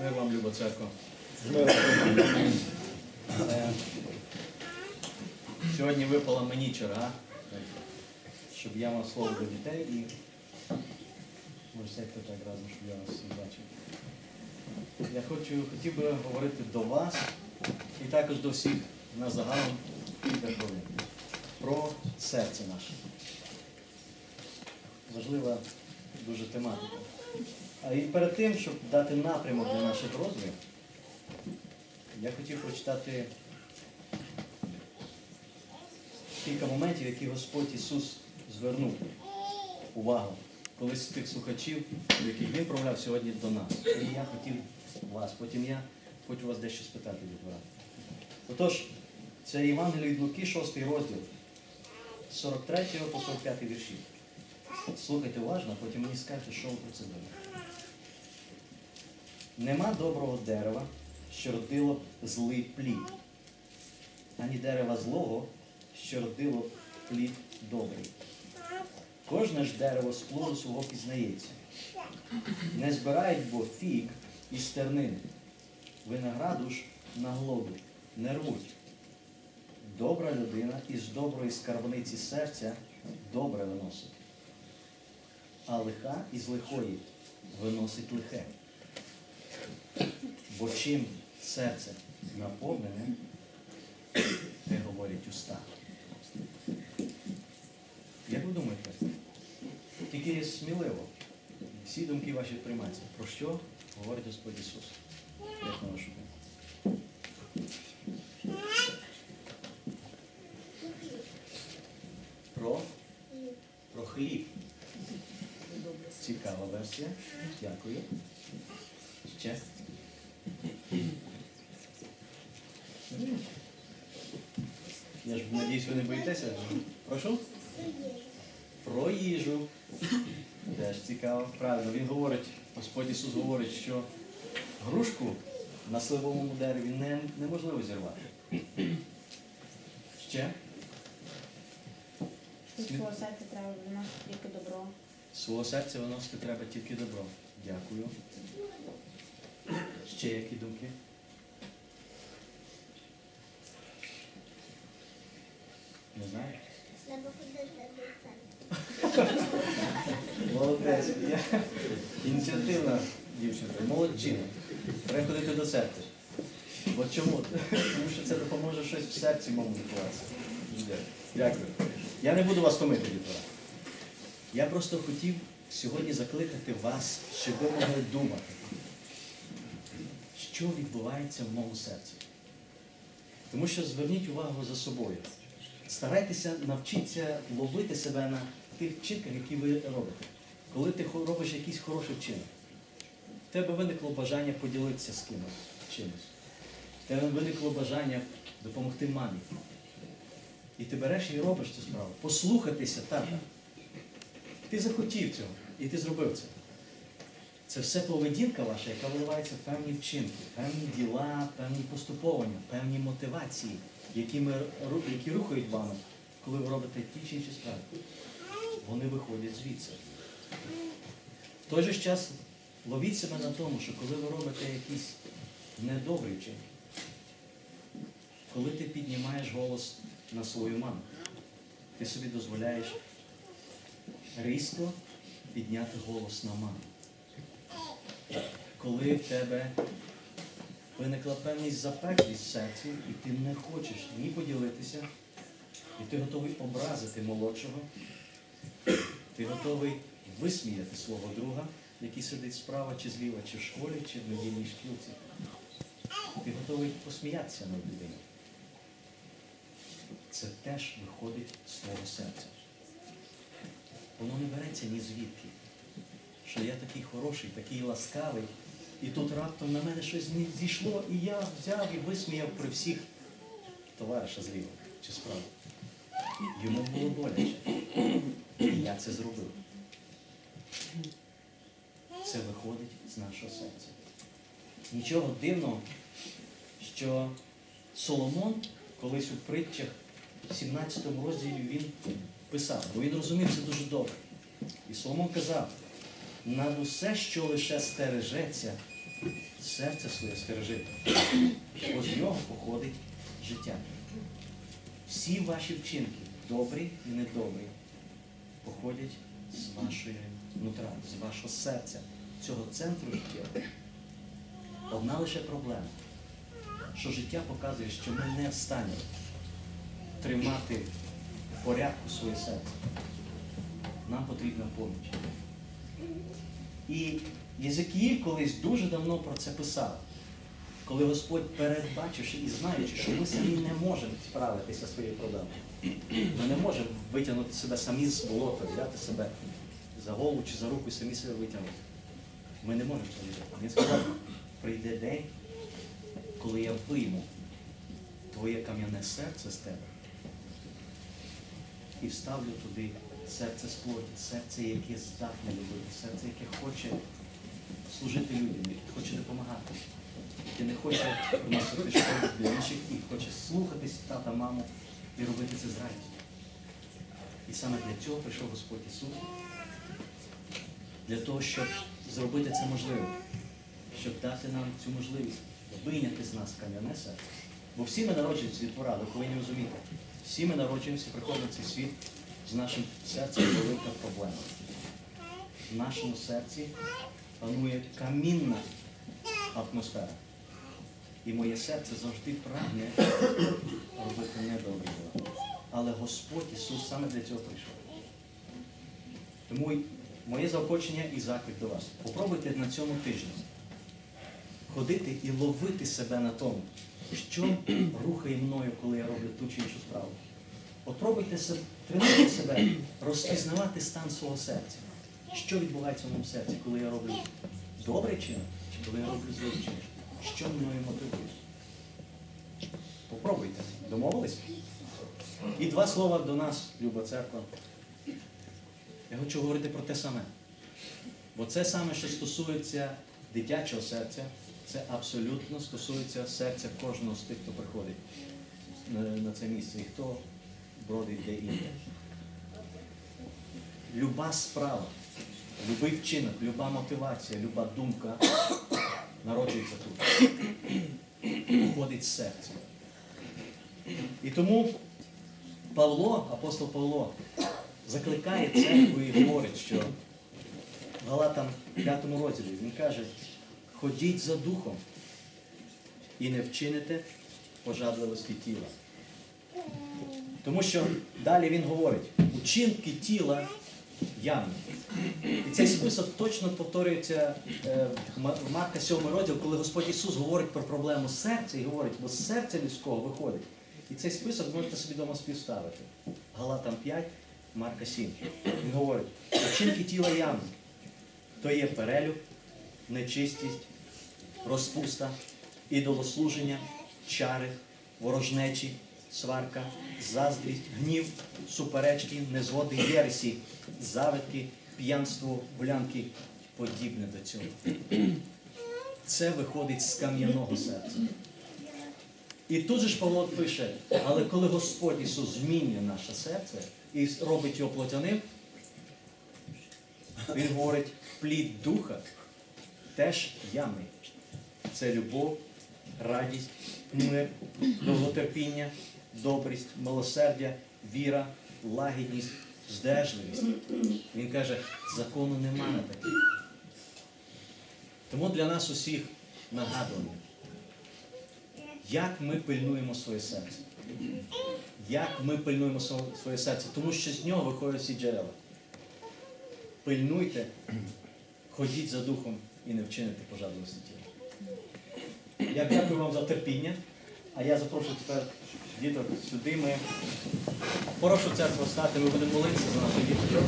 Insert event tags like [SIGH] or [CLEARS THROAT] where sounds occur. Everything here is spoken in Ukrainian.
Мир вам, люба церква. Е, Сьогодні випала мені черга, щоб я мав слово до дітей і може сядьте так разом, щоб я вас всіх бачив. Я хочу, хотів би говорити до вас і також до всіх на загалом кілька хвилин про серце наше. Важлива дуже тематика. І перед тим, щоб дати напрямок для наших роздумів, я хотів прочитати кілька моментів, які Господь Ісус звернув увагу колись з тих слухачів, яких Він промовляв сьогодні до нас. І я хотів вас, потім я хочу вас дещо спитати від вас. Отож, це Євангеліє від Луки, 6 розділ, з 43 по 45 вірші. Слухайте уважно, потім мені скажете, що ви про це думаєте. Нема доброго дерева, що родило б злий плід, ані дерева злого, що родило б плід добрий. Кожне ж дерево з плоду свого пізнається. Не збирають бо фіг із тернини, винограду ж на глоду не рвуть. Добра людина із доброї скарбниці серця добре виносить, а лиха із лихої виносить лихе. Бо чим серце наповнене, те говорять уста. Як ви думаєте? Тільки сміливо. Всі думки ваші приймаються. Про що говорить Господь Ісус? Як на вашу думку? Про? Про хліб. Цікава. Дякую. Ще? Я ж надіюсь, ви не боїтеся. Прошу? Про їжу. Теж цікаво. Правильно, він говорить, Господь Ісус говорить, що грушку на сливовому дереві не, неможливо зірвати. Ще? Свого серця треба виносити тільки добро. З свого серця виносити треба тільки добро. Дякую. Ще які думки? Не знаю. Треба ходити. Молодець. Ініціативна дівчинка, молодчина. Треба до церкви. От чому? Тому що це допоможе щось в серці моєму відбуватися. Дякую. Я не буду вас томити, дітора. Я просто хотів сьогодні закликати вас, щоб ви могли думати, що відбувається в моєму серці. Тому що зверніть увагу за собою. Старайтеся навчитися ловити себе на тих вчинках, які ви робите. Коли ти робиш якийсь хороший вчинок, в тебе виникло бажання поділитися з кимось чимось. В тебе виникло бажання допомогти мамі. І ти береш і робиш цю справу. Послухатися тата. Ти захотів цього, і ти зробив це. Це все поведінка ваша, яка виливається в певні вчинки, певні діла, певні поступовання, певні мотивації, які, ми, які рухають вами, коли ви робите ті чи інші справи. Вони виходять звідси. В той же час ловіть себе на тому, що коли ви робите якісь недобрі вчинки, коли ти піднімаєш голос на свою маму, ти собі дозволяєш різко підняти голос на маму. Коли в тебе виникла певність запеклість в серці, і ти не хочеш ні поділитися, і ти готовий образити молодшого, ти готовий висміяти свого друга, який сидить справа чи зліва, чи в школі, чи в недільній шкілці. Ти готовий посміятися над людиною. Це теж виходить з твого серця. Воно не береться ні звідки. Що я такий хороший, такий ласкавий, і тут раптом на мене щось не зійшло, і я взяв і висміяв при всіх товариша зліва чи справа. Йому було боляче. І я це зробив. Це виходить з нашого серця. Нічого дивного, що Соломон колись у притчах в 17 розділі він писав, бо він розумів це дуже добре. І Соломон казав, над усе, що лише стережеться, серце своє стережи, бо з нього походить життя. Всі ваші вчинки, добрі і недобрі, походять з вашої нутра, з вашого серця, цього центру життя. Одна лише проблема, що життя показує, що ми не в стані тримати порядку своє серце. Нам потрібна поміч. І Єзекіїль колись дуже давно про це писав, коли Господь, передбачивши і знаючи, що ми самі не можемо справитися зі своєю проблемою. Ми не можемо витягнути себе самі з болота, взяти себе за голову чи за руку і самі себе витягнути. Ми не можемо це робити. Він сказав, прийде день, коли я вийму твоє кам'яне серце з тебе і вставлю туди серце з серце, яке здатне любити, серце, яке хоче служити людям, яке хоче допомагати, яке не хоче приносити шкоду для інших і хоче слухатись тата, маму і робити це з радістю. І саме для цього прийшов Господь Ісус, для того, щоб зробити це можливим, щоб дати нам цю можливість вийняти з нас кам'яне серце. Бо всі ми народжуємося від поради, ви повинні розуміти. Всі ми народжуємося, приходимо в цей світ з нашим серцем велика проблема. В нашому серці панує камінна атмосфера. І моє серце завжди прагне робити недобрі діла. Але Господь Ісус саме для цього прийшов. Тому моє заохочення і заклик до вас. Попробуйте на цьому тижні ходити і ловити себе на тому, що [CLEARS THROAT] рухає мною, коли я роблю ту чи іншу справу. От пробуйте себе, себе розпізнавати стан свого серця. Що відбувається в моєму серці, коли я роблю добрий чинок, чи коли я роблю злий чинок? Що мною мотивує? Попробуйте. Домовились? І два слова до нас, люба церква. Я хочу говорити про те саме. Бо це саме, що стосується дитячого серця, це абсолютно стосується серця кожного з тих, хто приходить на, на це місце і хто бродить де інде. Люба справа, любий вчинок, люба мотивація, люба думка народжується тут. Походить з серця. І тому Павло, апостол Павло, закликає церкву і говорить, що в Галатам 5 розділі він каже, ходіть за духом і не вчините пожадливості тіла. Тому що далі він говорить, учинки тіла явні. І цей список точно повторюється е, в Марка 7 розділ, коли Господь Ісус говорить про проблему серця і говорить, бо з серця людського виходить. І цей список можете собі вдома співставити. Галатам 5, Марка 7. Він говорить, учинки тіла явні. То є перелюб, нечистість, розпуста, ідолослуження, чари, ворожнечі, сварка, заздрість, гнів, суперечки, незгоди, єресі, завитки, п'янство, гулянки, подібне до цього. Це виходить з кам'яного серця. І тут же ж Павло пише, але коли Господь Ісус змінює наше серце і робить його плотяним, Він говорить, плід духа теж явний. Це любов, радість, мир, довготерпіння, добрість, милосердя, віра, лагідність, здержливість. Він каже, закону нема на таких. Тому для нас усіх нагадування, як ми пильнуємо своє серце. Як ми пильнуємо своє серце, тому що з нього виходять всі джерела. Пильнуйте, ходіть за духом і не вчините пожадливості тіла. Я дякую вам за терпіння, а я запрошую тепер діток сюди. Ми прошу церкву стати, ми будемо молитися за наших діток.